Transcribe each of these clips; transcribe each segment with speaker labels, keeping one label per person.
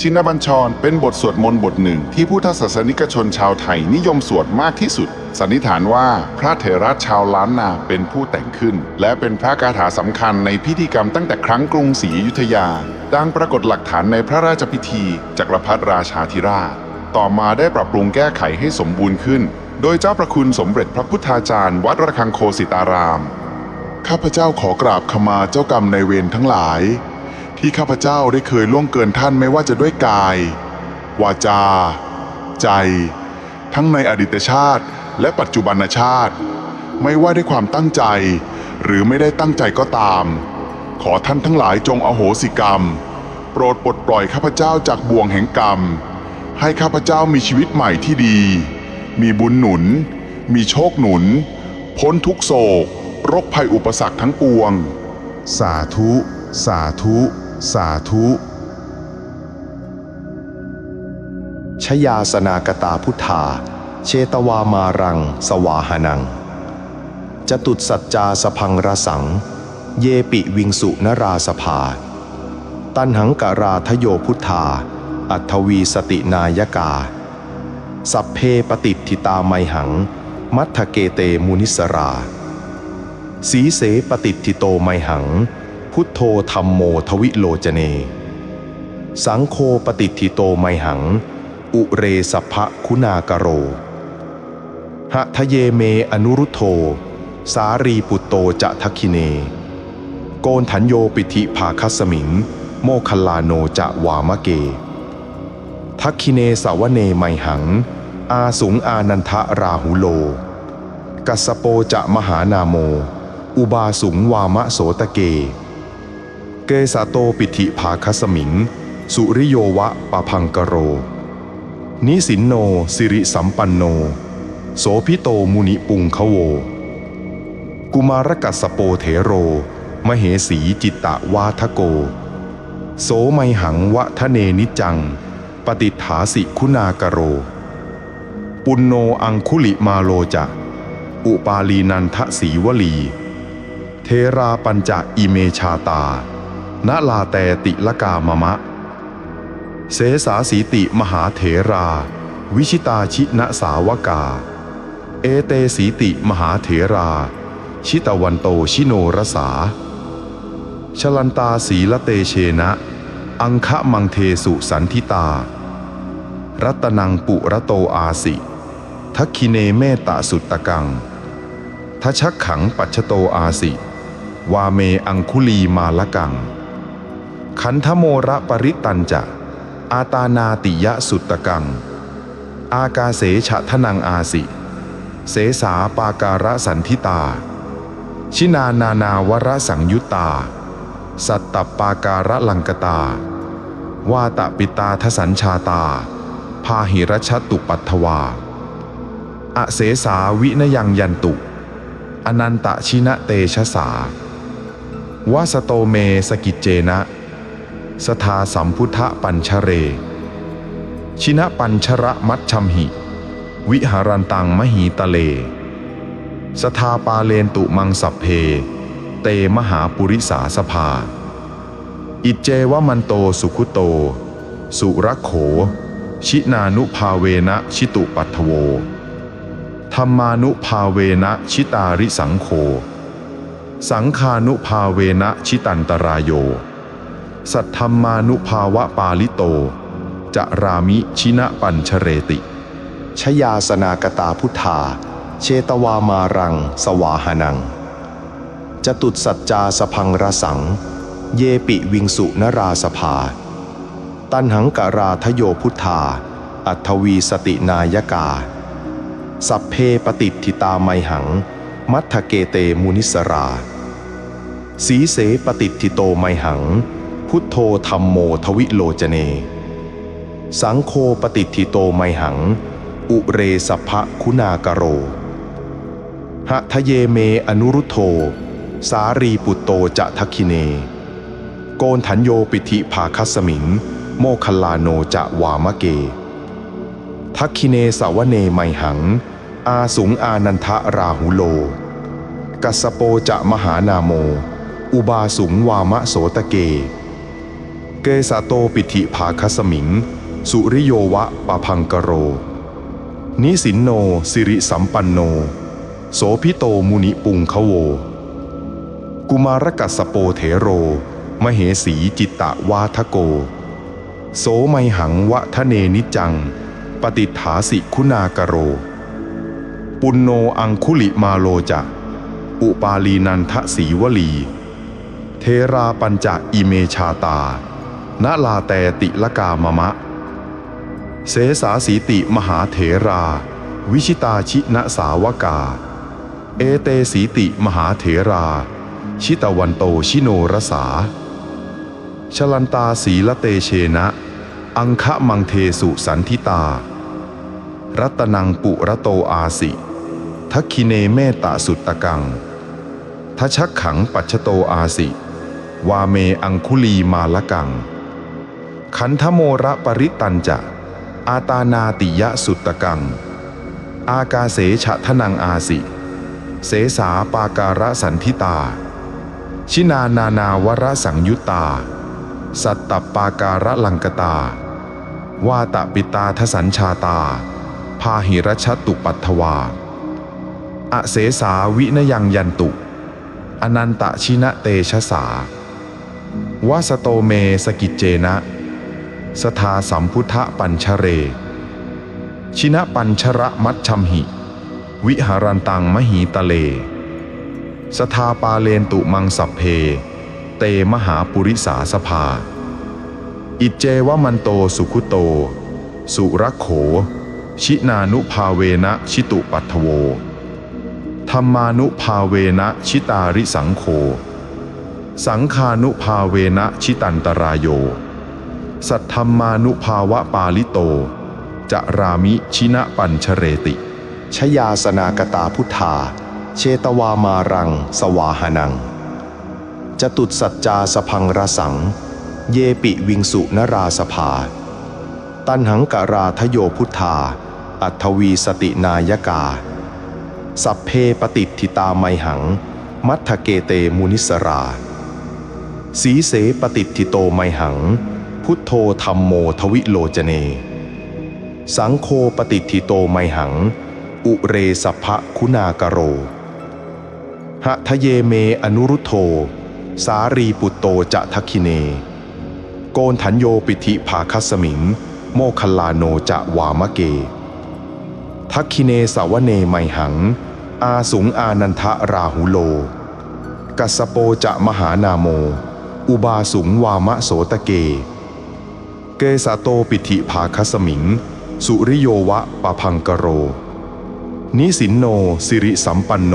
Speaker 1: ชินบัญชรเป็นบทสวดมนต์บทหนึ่งที่พุทธศาสนิกชนชาวไทยนิยมสวดมากที่สุด สันนิษฐานว่าพระเถระชาวล้านนาเป็นผู้แต่งขึ้น และเป็นพระคาถาสำคัญในพิธีกรรมตั้งแต่ครั้งกรุงศรีอยุธยา ดังปรากฏหลักฐานในพระราชพิธี จักรพรรดิราชาธิราช ต่อมาได้ปรับปรุงแก้ไขให้สมบูรณ์ขึ้น โดยเจ้าประคุณสมเด็จพระพุทธาจารย์ วัดระฆังโคสิตาราม ข้าพเจ้าขอกราบขมาเจ้ากรรมในเวรทั้งหลาย ที่ข้าพเจ้าได้เคยล่วงเกินท่านไม่ว่าจะด้วยกาย วาจา ใจ ทั้งในอดีตชาติ และปัจจุบันชาติ ไม่ว่าด้วยความตั้งใจ หรือไม่ได้ตั้งใจก็ตาม ขอท่านทั้งหลายจงอโหสิกรรม โปรดปลดปล่อยข้าพเจ้าจากบ่วงแห่งกรรม ให้ข้าพเจ้ามีชีวิตใหม่ที่ดี มีบุญหนุน มีโชคหนุน พ้นทุกโศกโรคภัยอุปสรรคทั้งปวง สาธุ สาธุ สาธุ
Speaker 2: ชยาสนากตาพุทธา เชตวามารัง สวาหนัง จตุตสัจจาสพังรสัง เยปิวิงสุนราสภา ตันหังกราทโยพุทธา อัทวีสตินายกา สัพเพปฏิทิตาไมหัง มัทธเกเตมุนิสรา สีเสปฏิทิโตไมหัง พุทโธธรรมโมทวิโลจเน สังโฆปฏิทิโตไมหัง อุเรสัพพะคุณากโร หะทะเยเมอนุรุตโธ สารีปุตโตจะทักิเน โกนถัญโยปิธิภาคัสมิง โมคลาโนจะวามะเก ทักคิเนสาวเนไมหัง อาสุงอานันทราหุโล กัสสโปจะมหานาโมอุบาสุงวามะโสตะเก เกสาโตปิธิภาคสมิง สุริโยวะปะพังกโร นิสินโนสิริสัมปันโน โสพิโตมุนิปุงคะโว กุมารกัสสโปเถโร มเหสีจิตตะวาทโก โสไมหังวะทะเนนิจัง ปฏิฐาสิคุณากโร ปุณโนอังคุลิมาโลจะ อุปาลีนันทสีวลี เทราปัญจะอิเมชาตา ณลาแตติละกามะมะ เสสาสีติมหาเถรา วิชิตาชิณสาวกา เอเตสีติมหาเถรา ชิตวันโตชิโนรสา ชลันตาสีละเตเชนะ อังคะมังเทสุสันทิตา รัตนังปุระโตอาสิทักคิเนเมตตาสุตตะกังทชักขังปัจฉโตอาสิ วาเมอังคุลีมาละกัง ขันธโมระปริตันจะ อาตานาติยะสุตตะกัง อากาเสฉะทนังอาสิ เสสาปาการะสันทิตา ชินานานาวรสังยุตตา สัตตปาการะลังกตา วาตปิตาทสัญชาตา พาหิรชตุปัตถวา อเสสาวินยังยันตุ อนันตชินะเตชะสาวาสโตเมสกิจเจนะ สทาสัมพุทธปัญชเร ชินะปัญชระมัชชัมหิ วิหารันตังมหีตะเล สทาปาเลนตุมังสัพเพ เตมหาปุริสาสภา อิจเจวมันโตสุขุโต สุรโข ชินานุภาเวนะชิตุปัทโวธรรมานุภาเวนะชิตาริสังโฆสังคานุภาเวนะชิตันตรายโย สัทธรรมานุภาวะปาลิโต จะรามิชินะปัญชเรติชยาสนากตาพุทธา เชตวามารัง สวาหนัง จตุตสัจจาสพังรสัง เยปิวิงสุนราสภา ตันหังกราทโยพุทธา อัทวีสตินายกา สัพเพปฏิทิตาไมหัง มัทธเกเตมุนิสรา สีเสปฏิทิโตไมหัง พุทโธธรรมโมทวิโลจเน สังโฆปฏิทิโตไมหัง อุเรสัพพะคุณากโร หะทะเยเมอนุรุตโธ สารีปุตโตจะทักคิเน โกนถัญโยปิธิภาคัสมิง โมคลาโนจะวามะเก ทักคิเนสาวเนไมหัง อาสุงอานันทราหุโล กัสสโปจะมหานาโมอุบาสุงวามะโสตะเก เกสาโตปิธิภาคสมิง สุริโยวะปะพังกโร นิสินโนสิริสัมปันโน โสพิโตมุนิปุงคะโว กุมารกัสโปเถโร มเหสีจิตตะวาทโก โสไมหังวะทะเนนิจัง ปฏิฐาสิคุณากโร ปุณโนอังคุลิมาโลจะอุปาลีนันทสีวลี เทราปัญจะอิเมชาตา ณลาแต่ติลกามะมะ เสสาสีติมหาเถรา วิชิตาชินสาวกา เอเตสีติมหาเถรา ชิตวันโตชิโนรสา ชลันตาสีละเตเชนะ อังคะมังเทสุสันทิตา รัตนังปุระโตอาสิทักคิเนเมตาสุตตะกังทัชักขังปัจฉโตอาสิ วาเมอังคุลีมาละกัง ขันธโมระปริตันจะ อาตานาติยะสุตตะกัง อากาเสฉะทนังอาสิ เสสาปาการะสันทิตา ชินานานาวรสังยุตตา สัตตปาการะลังกตาวาตปิตาทสัญชาตา พาหิรชตุปัตถวา อเสสาวินยังยันตุ อนันตชินะเตชะสาวาสโตเมสกิจเจนะ สทาสัมพุทธปัญชเร ชินะปัญชระมัชชมหิ วิหารันตังมหีตะเล สทาปาเลนตุมังสัพเพ เตมหาปุริสาสภา อิเจวมันโตสุขุโต สุรักโข ชินานุภาเวนะชิตุปัทโว ธรรมานุภาเวนะชิตาริสังโฆสังคานุภาเวนะชิตันตรายโย สัทธรรมานุภาวะปาลิโต จะรามิชินะปัญชเรติ ชยาสนากตาพุทธา เชตวามารัง สวาหนัง จตุตสัจจาสพังรสัง เยปิวิงสุนราสภา ตันหังกราทโยพุทธา อัทวีสตินายกา สัพเพปฏิทิตาไมหัง มัทธเกเตมุนิสรา สีเสปฏิทิโตไมหัง พุทโธธรรมโมทวิโลจเน สังโฆปฏิทิโตไมหัง อุเรสัพพะคุณากโร หะทะเยเมอนุรุโธ สารีปุตโตจะทักคิเน โกนถัญโยปิธิภาคัสมิง โมคลาโนจะวามะเก ทักคิเนสาวเนไมหัง อาสุงอานันทะราหุโล กัสสโปจะมหานาโมอุบาสุงวามะโสตะเก เกสาโตปิธิภาคสมิง สุริโยวะปะพังกโร นิสินโนสิริสัมปันโน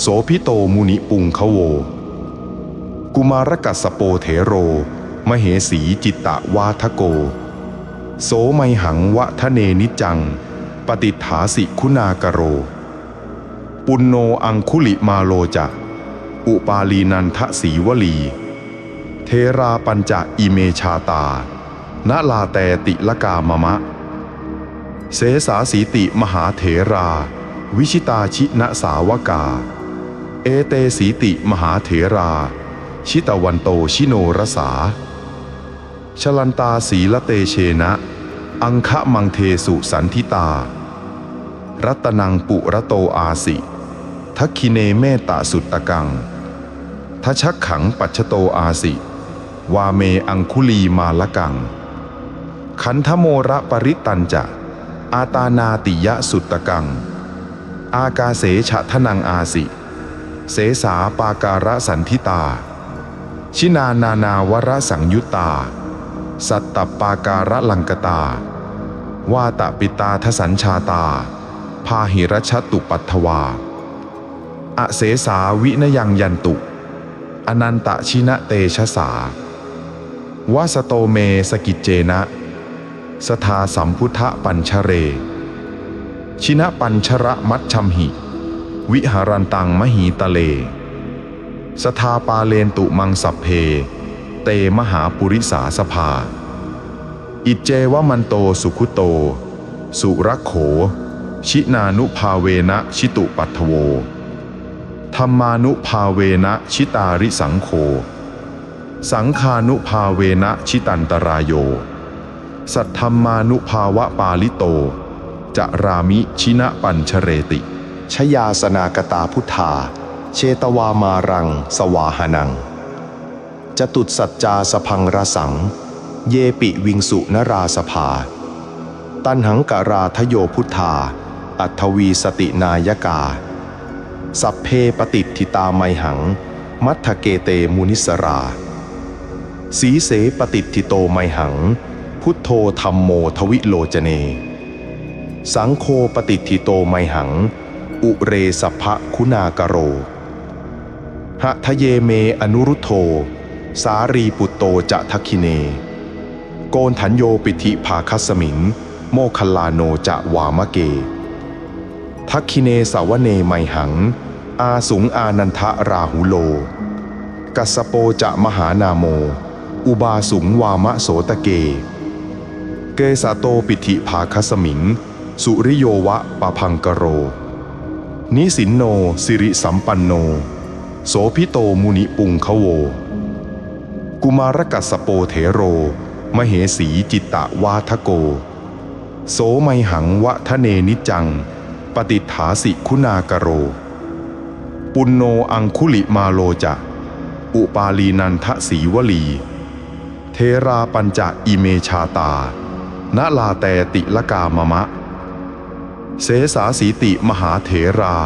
Speaker 2: โสพิโตมุนิปุงคะโว กุมารกัสโปเถโร มเหสีจิตตะวาทโก โสไมหังวะทะเนนิจัง ปฏิฐาสิคุณากโร ปุณโนอังคุลิมาโลจะอุปาลีนันทสีวลี เทราปัญจะอิเมชาตา ณลาแต่ติลกามะมะ เสสาสีติมหาเถรา วิชิตาชินสาวกา เอเตสีติมหาเถรา ชิตวันโตชิโนรสา ชลันตาสีละเตเชนะ อังคะมังเทสุสันทิตา รัตนังปุระโตอาสิทักคิเนเมตาสุตตะกังทัชักขังปัจฉโตอาสิ วาเมอังคุลีมาละกัง ขันธโมระปริตันจะ อาตานาติยะสุตตะกัง อากาเสฉะทนังอาสิ เสสาปาการะสันทิตา ชินานานาวรสังยุตตา สัตตปาการะลังกตาวาตปิตาทสัญชาตา พาหิรชตุปัทถวา อเสสาวินยังยันตุ อนันตชินะเตชะสาวาสโตเมสกิจเจนะ สทาสัมพุทธปัญชเร ชินะปัญชระมัชชัมหิ วิหารันตังมหีตะเล สทาปาเลนตุมังสัพเพ เตมหาปุริสาสภา อิจเจวมันโตสุขุโต สุรักโข ชินานุภาเวนะชิตุปัทโว ธรรมานุภาเวนะชิตาริสังโฆ
Speaker 3: สังคานุภาเวนะชิตันตรายโย สัทธรรมานุภาวะปาลิโต จะรามิชินะปัญชเรติ
Speaker 2: ชยาสนากตาพุทธา เชตวามารัง สวาหนัง จตุตสัจจาสพังรสัง เยปิวิงสุนราสภา ตันหังกราทโยพุทธา อัทวีสตินายกา สัพเพปฏิทิตาไมหัง มัทธเกเตมุนิสรา สีเสปฏิทิโตไมหัง พุทโธธรรมโมทวิโลจเน สังโฆปฏิทิโตไมหัง อุเรสัพะคุณากโร หะทะเยเมอนุรุโธ สารีปุตโตจะทักคิเน โกนถัญโยปิธิภาคัสมิง โมคลลาโนจะวามะเก ทักคิเนสาวเนไมหัง อาสุงอานันทราหุโล กัสสโปจะมหานาโมอุบาสุงวามะโสตะเก เกสาโตปิธิภาคสมิง สุริโยวะปะพังกโร นิสินโนสิริสัมปันโน โสพิโตมุนิปุงคะโว กุมารกัสโปเถโร มเหสีจิตตะวาทโก โสไมหังวะทะเนนิจัง ปฏิฐาสิคุณากโร ปุณโนอังคุลิมาโลจะ อุปาลีนันทสีวลี เทราปัญจะอิเมชาตา ณลาแต่ติละกามะมะ เสสาสีติมหาเถรา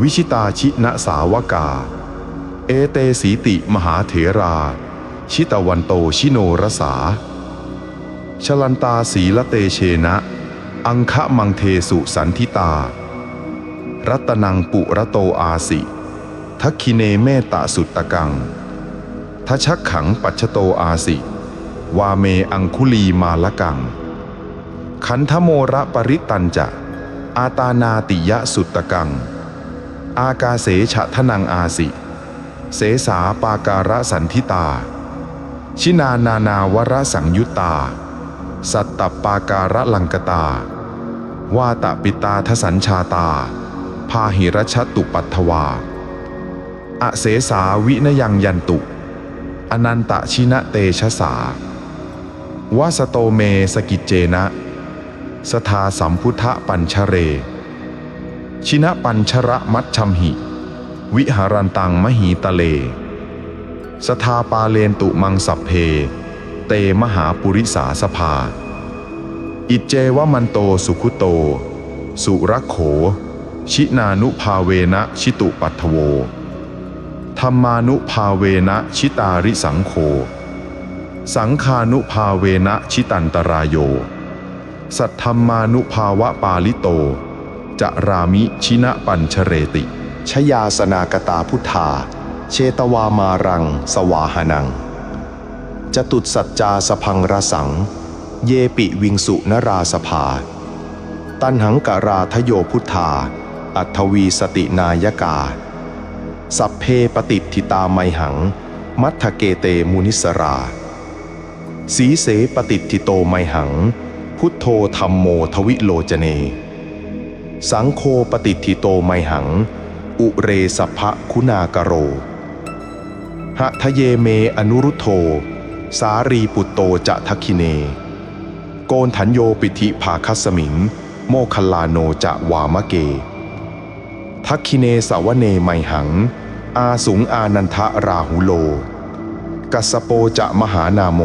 Speaker 2: วิชิตาชิณสาวกา เอเตสีติมหาเถรา ชิตวันโตชิโนรสา ชลันตาสีละเตเชนะ อังคะมังเทสุสันทิตา รัตนังปุระโตอาสิทักคิเนเมตาสุตตะกังทัชักขังปัจฉโตอาสิ วาเมอังคุลีมาละกัง ขันธโมระปริตันจะ อาตานาติยะสุตตะกัง อากาเสฉะทนังอาสิ เสสาปาการะสันทิตา ชินานานาวรสังยุตตา สัตตปาการะลังกตา วาตปิตาทสัญชาตา พาหิรชตุปัตถวา อเสสาวินยังยันตุ อนันตชินะเตชะสาวาสโตเมสกิจเจนะ สทาสัมพุทธปัญชเร ชินะปัญชระมัชชัมหิ วิหารันตังมหีตะเลสทาปาเลนตุมังสัพเพ เตมหาปุริสาสภา อิจเจวมันโตสุขุโต สุรโข ชินานุภาเวนะชิตุปัทโว ธรรมานุภาเวนะชิตาริสังโฆสังคานุภาเวนะชิตันตรายโย สัทธรรมานุภาวะปาลิโต จะรามิชินะปัญชเรติชยาสนากตาพุทธา เชตวามารัง สวาหนัง จตุตสัจจาสพังรสัง เยปิวิงสุนราสภา ตันหังกราทโยพุทธา อัทวีสตินายกา สัพเพปฏิทิตาไมหัง มัทธเกเตมุนิสรา สีเสปฏิทิโตไมหัง พุทโธธรรมโมทวิโลจเน สังโฆปฏิทิโตไมหัง อุเรสัพพะคุณากโร หะทะเยเมอนุรุโธ สารีปุตโตจะทักคิเน โกนถัญโยปิธิภาคัสมิง โมคลาโนจะวามะเก ทักคิเนสาวเนไมหัง อาสุงอานันทะราหุโล กัสสโปจะมหานาโม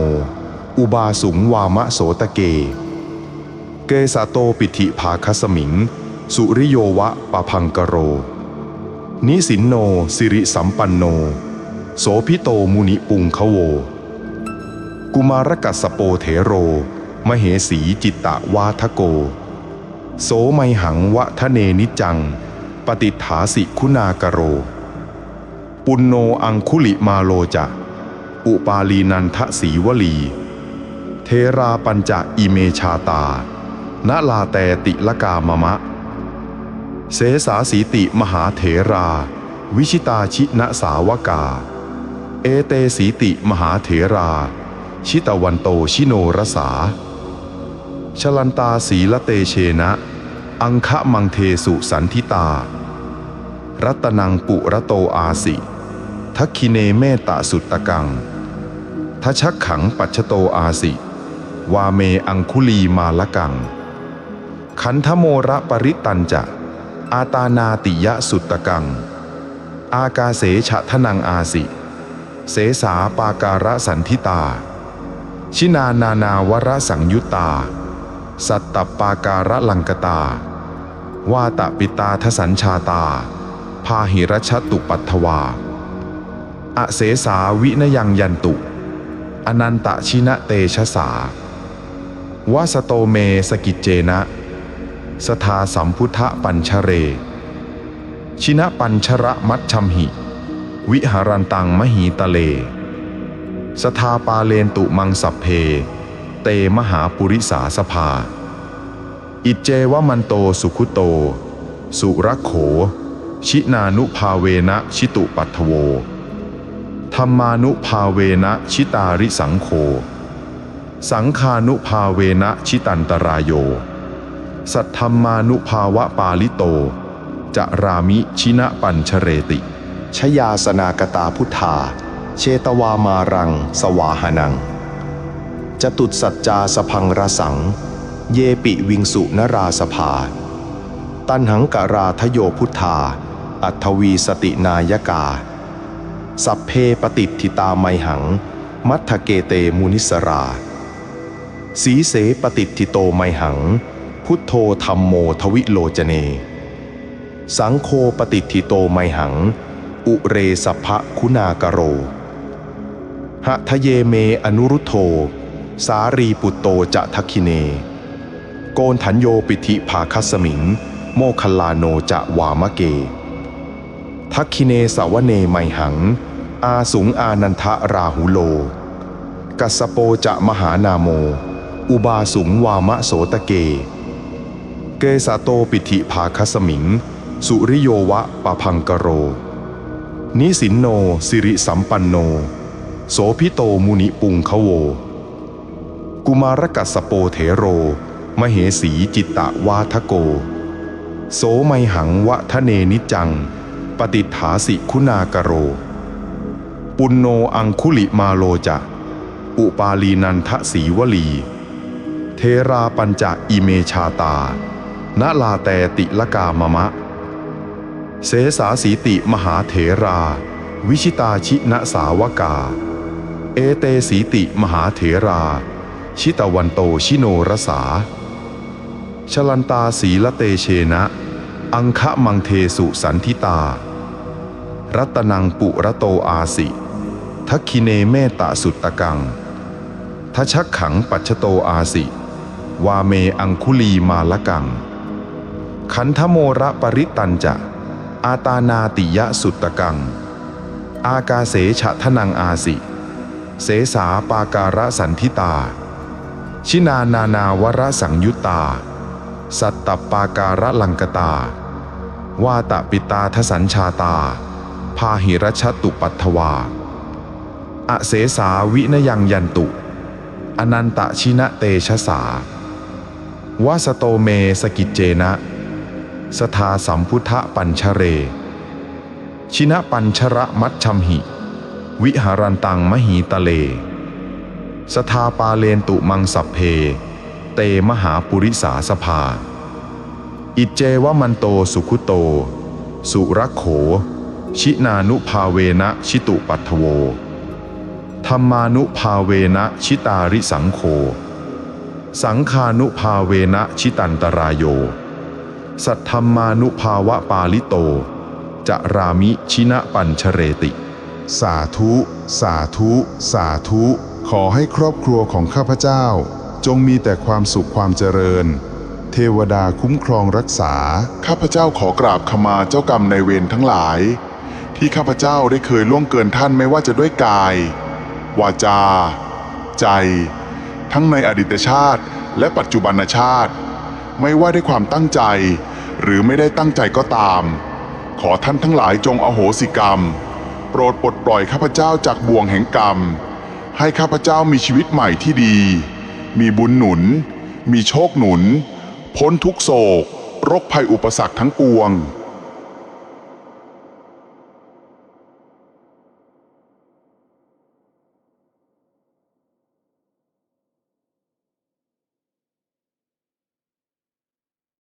Speaker 2: อุบาสุงวามะโสตะเก เกสาโตปิธิภาคสมิง สุริโยวะปะพังกโร นิสินโนสิริสัมปันโน โสพิโตมุนิปุงคะโว กุมารกัสสโปเถโร มเหสีจิตตะวาทโก โสไมหังวะทะเนนิจัง ปฏิฐาสิคุณากโร ปุณโนอังคุลิมาโลจะ อุปาลีนันทสีวลี เทราปัญจะอิเมชาตา ณลาแต่ติลกามะมะ เสสาสีติมหาเถรา วิชิตาชิณสาวกา เอเตสีติมหาเถรา ชิตวันโตชิโนรสา ชลันตาสีละเตเชนะ อังคะมังเทสุสันทิตา รัตนังปุระโตอาสิทักคิเนเมตตาสุตตะกัง
Speaker 3: ทชักขังปัจฉโตอาสิ วาเมอังคุลีมาละกัง ขันธโมระปริตันจะ อาตานาติยะสุตตะกัง อากาเสฉะทนังอาสิ เสสาปาการะสันทิตา ชินานานาวรสังยุตตา สัตตปาการะลังกตา วาตปิตาทสัญชาตา พาหิรชตุปัตถวา อเสสาวินยังยันตุ อนันตชินะเตชะสาวาสโตเมสกิจเจนะ สทาสัมพุทธปัญชเร ชินะปัญชระมัชชัมหิ วิหารันตังมหีตะเล สทาปาเลนตุมังสัพเพ เตมหาปุริสาสภา อิจเจวมันโตสุขุโต สุรโข ชินานุภาเวนะชิตุปัทโวธรรมานุภาเวนะชิตาริสังโฆสังคานุภาเวนะชิตันตรายโย สัทธรรมานุภาวะปาลิโต จะรามิชินะปัญชเรติ
Speaker 2: ชยาสนากตาพุทธา เชตวามารัง สวาหนัง จตุตสัจจาสพังรสัง เยปิวิงสุนราสภา ตันหังกราทโยพุทธา อัทวีสตินายกา สัพเพปฏิทิตาไมหัง มัทธเกเตมุนิสรา สีเสปฏิทิโตไมหัง พุทโธธรรมโมทวิโลจเน สังโฆปฏิทิโตไมหัง อุเรสภะคุณากโร หะทะเยเมอนุรุโธ สารีปุตโตจะทักคิเน โกนถัญโยปิธิภาคัสมิง โมคลาโนจะวามะเก ทักคิเนสาวเนไมหัง อาสุงอานันทราหุโล กัสสโปจะมหานาโมอุบาสุงวามะโสตะเก เกสาโตปิธิภาคสมิง สุริโยวะปะพังกโร นิสินโนสิริสัมปันโน โสพิโตมุนิปุงคะโว กุมารกัสโปเถโร มเหสีจิตตะวาทโก โสไมหังวะทะเนนิจัง ปฏิฐาสิคุณากโร ปุณโนอังคุลิมาโลจะอุปาลีนันทสีวลี เทราปัญจอิเมชาตา ณลาแตติละกามะมะ เสสาสีติมหาเถรา วิชิตาชิณสาวกา เอเตสีติมหาเถรา ชิตวันโตชิโนรสา ชลันตาสีละเตเชนะ อังคะมังเทสุสันทิตา รัตนังปุระโตอาสิทักคิเนเมตาสุตตะกังทชักขังปัจฉโตอาสิ วาเมอังคุลีมาละกัง ขันธโมระปริตันจะ อาตานาติยะสุตตะกัง อากาเสฉะทนังอาสิ เสสาปาการะสันทิตา ชินานานาวรสังยุตตา สัตตปาการะลังกตา วาตปิตาทสัญชาตา พาหิรชตุปัทถวา อเสสาวินยังยันตุ อนันตชินะเตชะสาวาสโตเมสกิจเจนะ สทาสัมพุทธปัญชเร ชินะปัญชระมัชชัมหิ วิหารันตังมหีตะเล สทาปาเลนตุมังสัพเพ เตมหาปุริสาสภา อิจเจวมันโตสุขุโต สุรักโข ชินานุภาเวนะชิตุปัทโว ธรรมานุภาเวนะชิตาริสังโฆสังคานุภาเวนะชิตันตรายโย สัทธรรมานุภาวะปาลิโต จะรามิชินะปัญชเรติ
Speaker 1: สาธุ สาธุ สาธุ ขอให้ครอบครัวของข้าพเจ้า จงมีแต่ความสุขความเจริญ เทวดาคุ้มครองรักษา ข้าพเจ้าขอกราบขมาเจ้ากรรมในายเวรทั้งหลาย ที่ข้าพเจ้าได้เคยล่วงเกินท่านไม่ว่าจะด้วยกาย วาจา ใจ ทั้งในอดีตชาติ และปัจจุบันชาติ ไม่ว่าด้วยความตั้งใจ หรือไม่ได้ตั้งใจก็ตาม ขอท่านทั้งหลายจงอโหสิกรรม โปรดปลดปล่อยข้าพเจ้าจากบ่วงแห่งกรรม ให้ข้าพเจ้ามีชีวิตใหม่ที่ดี มีบุญหนุน มีโชคหนุน พ้นทุกโศกโรคภัยอุปสรรคทั้งปวง